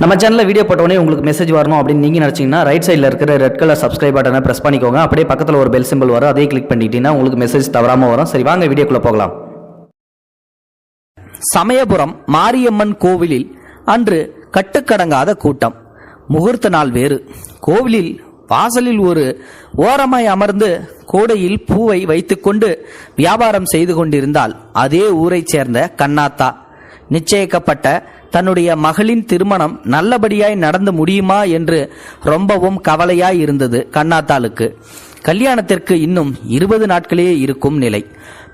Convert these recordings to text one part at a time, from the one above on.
நம்ம சேனலில் வீடியோ போட்டோடனே உங்களுக்கு மெசேஜ் வரணும் அப்படின்னு நீங்கள் நினச்சிங்கன்னா ரைட் சைடில் இருக்கிற ரெட் கலர் சப்ஸ்கிரைப் பட்டனை ப்ரெஸ் பண்ணிக்கோங்க. அப்படியே பக்கத்தில் ஒரு பெல் சிம்பிள் வரும். அதே கிளிக் பண்ணிட்டீங்கன்னா உங்களுக்கு மெசேஜ் தவறாமல் வரும். சரி வாங்க வீடியோக்குள்ளே போகலாம். சமயபுரம் மாரியம்மன் கோவிலில் அன்று கட்டுக்கடங்காத கூட்டம். முகூர்த்த நாள் வேறு. கோவிலில் வாசலில் ஒரு ஓரமாய் அமர்ந்து கோடையில் பூவை வைத்துக்கொண்டு வியாபாரம் செய்து கொண்டிருந்தால் அதே ஊரைச் சேர்ந்த கண்ணாத்தா. நிச்சயிக்கப்பட்ட தன்னுடைய மகளின் திருமணம் நல்லபடியாய் நடந்து முடியுமா என்று ரொம்பவும் கவலையாய் இருந்தது கண்ணாத்தாளுக்கு. கல்யாணத்திற்கு இன்னும் இருபது நாட்களே இருக்கும் நிலை.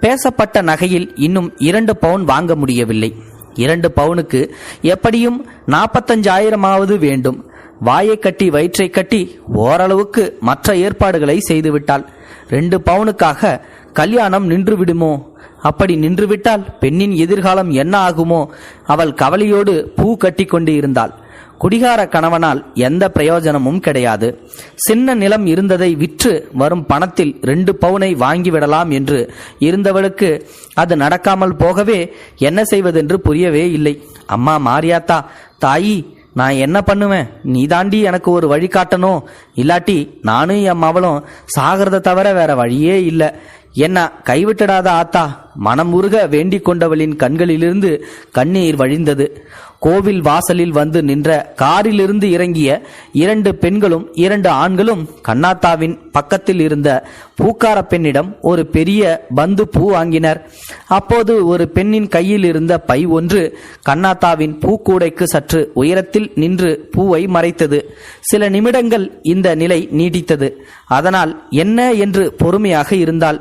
பேசப்பட்ட நகையில் இன்னும் இரண்டு பவுன் வாங்க முடியவில்லை. இரண்டு பவுனுக்கு எப்படியும் நாற்பத்தஞ்சாயிரமாவது வேண்டும். வாயை கட்டி வயிற்றை கட்டி ஓரளவுக்கு மற்ற ஏற்பாடுகளை செய்துவிட்டாள். ரெண்டு பவுனுக்காக கல்யாணம் நின்று விடுமோ? அப்படி நின்றுவிட்டால் பெண்ணின் எதிர்காலம் என்ன ஆகுமோ? அவள் கவலையோடு பூ கட்டி கொண்டு இருந்தாள். குடிகார கணவனால் எந்த பிரயோஜனமும் கிடையாது. சின்ன நிலம் இருந்ததை விற்று வரும் பணத்தில் ரெண்டு பவுனை வாங்கிவிடலாம் என்று இருந்தவளுக்கு அது நடக்காமல் போகவே என்ன செய்வதென்று புரியவே இல்லை. அம்மா மாரியாத்தா தாயி நான் என்ன பண்ணுவேன்? நீ தாண்டி எனக்கு ஒரு வழி காட்டணும் இல்லாட்டி நானும் என் மவளும் சாகிறத தவிர வேற வழியே இல்லை. என்ன கைவிட்டுடாத ஆத்தா? மனம் உருக வேண்டிக் கொண்டவளின் கண்களிலிருந்து கண்ணீர் வழிந்தது. கோவில் வாசலில் வந்து நின்ற காரிலிருந்து இறங்கிய இரண்டு பெண்களும் இரண்டு ஆண்களும் கண்ணாத்தாவின் பக்கத்தில் இருந்த பூக்கார பெண்ணிடம் ஒரு பெரிய பந்து பூ வாங்கினர். அப்போது ஒரு பெண்ணின் கையில் இருந்த பை ஒன்று கண்ணாத்தாவின் பூக்கூடைக்கு சற்று உயரத்தில் நின்று பூவை மறைத்தது. சில நிமிடங்கள் இந்த நிலை நீடித்தது. அதனால் என்ன என்று பொறுமையாக இருந்தால்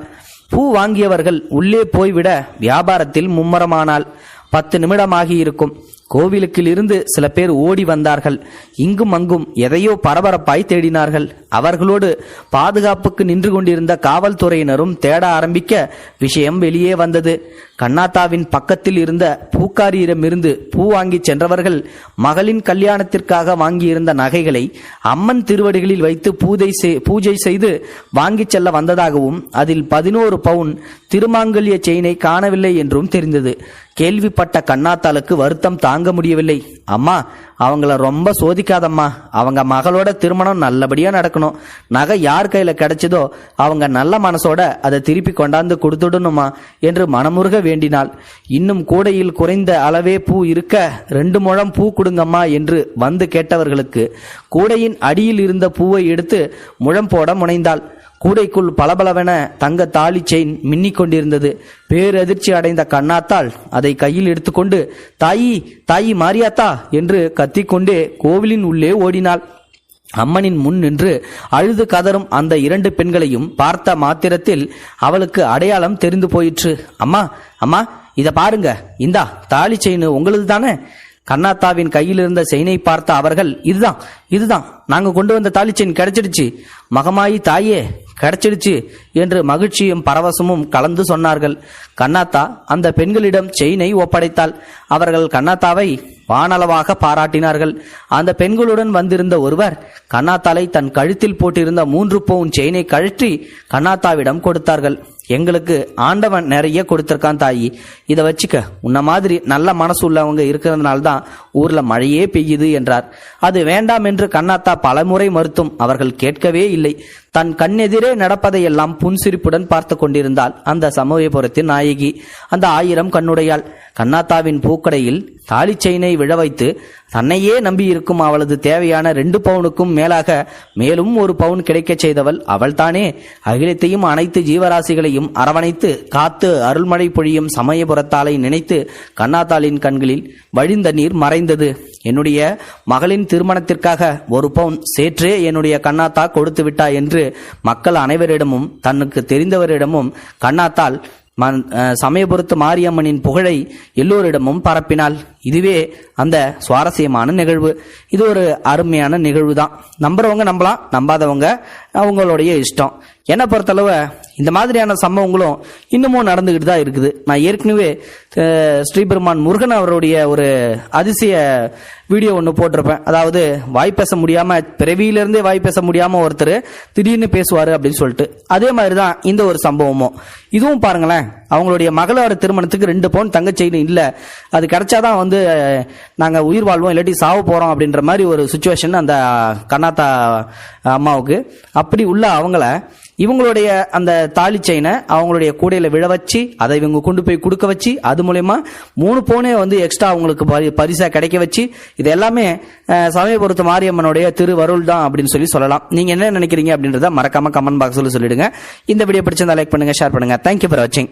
பூ வாங்கியவர்கள் உள்ளே போய்விட வியாபாரத்தில் மும்மரமானால் பத்து நிமிடமாகி இருக்கும் கோவிலுக்கில் இருந்து சில பேர் ஓடி வந்தார்கள். இங்கும் அங்கும் எதையோ பரபரப்பாய் தேடினார்கள். அவர்களோடு பாதுகாப்புக்கு நின்று கொண்டிருந்த காவல்துறையினரும் தேட ஆரம்பிக்க விஷயம் வெளியே வந்தது. கண்ணாத்தாவின் பக்கத்தில் இருந்த பூக்காரியிடமிருந்து பூ வாங்கி சென்றவர்கள் மகளின் கல்யாணத்திற்காக வாங்கியிருந்த நகைகளை அம்மன் திருவடிகளில் வைத்து பூஜை செய்- பூஜை செய்து வாங்கிச் செல்ல வந்ததாகவும் அதில் பதினோரு பவுன் திருமாங்கல்ய செயினை காணவில்லை என்றும் தெரிந்தது. கேள்விப்பட்ட கண்ணாத்தாளுக்கு வருத்தம் தாங்க முடியவில்லை. அம்மா அவங்கள ரொம்ப சோதிக்காதம்மா. அவங்க மகளோட திருமணம் நல்லபடியாக நடக்கணும். நகை யார் கையில் கிடைச்சதோ அவங்க நல்ல மனசோட அதை திருப்பி கொண்டாந்து கொடுத்துடணுமா என்று மனமுருக வேண்டினாள். இன்னும் கூடையில் குறைந்த அளவே பூ இருக்க ரெண்டு முழம் பூ கொடுங்கம்மா என்று வந்து கேட்டவர்களுக்கு கூடையின் அடியில் இருந்த பூவை எடுத்து முழம் போட முனைந்தாள். கூடைக்குள் பளபளவென தங்க தாலி செயின் மின்னிக் கொண்டிருந்தது. பேரதிர்ச்சி அடைந்த கண்ணாத்தால் அதை கையில் எடுத்துக்கொண்டு தாயி தாயி மாரியாத்தா என்று கத் கத்திக்கொண்டே கோவிலின் உள்ளே ஓடினாள். அம்மனின் முன் நின்று அழுது கதறும் அந்த இரண்டு பெண்களையும் பார்த்த மாத்திரத்தில் அவளுக்கு அடையாளம் தெரிந்து போயிற்று. அம்மா அம்மா இத பாருங்க. இந்தா தாலி செயின் உங்களது தானே கண்ணாத்தாவின் கையில் இருந்த செயினை பார்த்த அவர்கள் இதுதான் இதுதான் நாங்க கொண்டு வந்த தாலி செயின் கிடைச்சிடுச்சு. மகமாயி தாயே கிடைச்சிடுச்சு என்று மகிழ்ச்சியும் பரவசமும் கலந்து சொன்னார்கள். கண்ணாத்தா அந்த பெண்களிடம் செயினை ஒப்படைத்தாள். அவர்கள் கண்ணாத்தாவை வானளவாக பாராட்டினார்கள். அந்த பெண்களுடன் வந்திருந்த ஒருவர் கண்ணாத்தாலை தன் கழுத்தில் போட்டிருந்த மூன்று பவுன் செயினை கழற்றி கண்ணாத்தாவிடம் கொடுத்தார்கள். எங்களுக்கு ஆண்டவன் நிறைய கொடுத்துருக்கான் தாயி. இதை வச்சுக்க உன்ன மாதிரி நல்ல மனசு உள்ளவங்க இருக்கிறதுனால தான் ஊர்ல மழையே பெய்யுது என்றார். அது வேண்டாம் என்று கண்ணாத்தா பலமுறை மறுத்தும் அவர்கள் கேட்கவே இல்லை. தன் கண்ணெதிரே நடப்பதையெல்லாம் புன்சிரிப்புடன் பார்த்து கொண்டிருந்தாள். அந்த சமயபுரத்தின் நாயகி அந்த ஆயிரம் கண்ணுடையாள் கண்ணாத்தாவின் பூக்கடையில் தாலி செயினை விழ வைத்து தன்னையே நம்பியிருக்கும் அவளது தேவையான ரெண்டு பவுனுக்கும் மேலாக மேலும் ஒரு பவுன் கிடைக்கச் செய்தவள் அவள்தானே. அகிலத்தையும் அனைத்து ஜீவராசிகளையும் அரவணைத்து காத்து அருள்மழை பொழியும் சமயபுரத்தாலை நினைத்து கண்ணாத்தாளின் கண்களில் வழிந்த நீர் மறைந்தது. என்னுடைய மகளின் திருமணத்திற்காக ஒரு பவுன் சேற்றே என்னுடைய கண்ணாத்தா கொடுத்து விட்டா என்று மக்கள் அனைவரிடமும் தனக்கு தெரிந்தவரிடமும் கண்ணாத்தால் மன்- சமயபுரத்து மாரியம்மனின் புகழை எல்லோரிடமும் பரப்பினாள். இதுவே அந்த சுவாரஸ்யமான நிகழ்வு. இது ஒரு அருமையான நிகழ்வு தான் நம்புறவங்க நம்பலாம் நம்பாதவங்க அவங்களுடைய இஷ்டம். என்னை பொறுத்தளவு இந்த மாதிரியான சம்பவங்களும் இன்னமும் நடந்துக்கிட்டு தான் இருக்குது. நான் ஏற்கனவே ஸ்ரீபெருமான் முருகன் அவருடைய ஒரு அதிசய வீடியோ ஒன்று போட்டிருப்பேன். அதாவது வாய் பேச முடியாமல் பிறவியிலிருந்தே வாய் பேச முடியாமல் ஒருத்தர் திடீர்னு பேசுவார் அப்படின்னு சொல்லிட்டு. அதே மாதிரி தான் இந்த ஒரு சம்பவமும். இதுவும் பாருங்களேன் அவங்களுடைய மகளோட திருமணத்துக்கு ரெண்டு பவுன் தங்கச்செயின் இல்லை. அது கிடைச்சாதான் வந்து வந்து நாங்கள் உயிர் வாழ்வோம் இல்லாட்டி சாவு போகிறோம் அப்படின்ற மாதிரி ஒரு சுச்சுவேஷன் அந்த கண்ணாத்தா அம்மாவுக்கு. அப்படி உள்ள அவங்கள இவங்களுடைய அந்த தாலி செயினை அவங்களுடைய கூடையில் விழ வச்சு அதை இவங்க கொண்டு போய் கொடுக்க வச்சு அது மூலயமா மூணு பவுனே வந்து எக்ஸ்ட்ரா அவங்களுக்கு பரி- பரிசாக கிடைக்க வச்சு இது எல்லாமே அஹ், சமயபுரத்து மாரியம்மனுடைய திருவருள் தான் அப்படின்னு சொல்லி சொல்லலாம். நீங்கள் என்ன நினைக்கிறீங்க அப்படின்றத மறக்காம கமெண்ட் பாக்ஸில் சொல்லிடுங்க. இந்த வீடியோ பிடிச்சிருந்தா லைக் பண்ணுங்க ஷேர் பண்ணுங்கள் தேங்க்யூ ஃபார் வாட்சிங்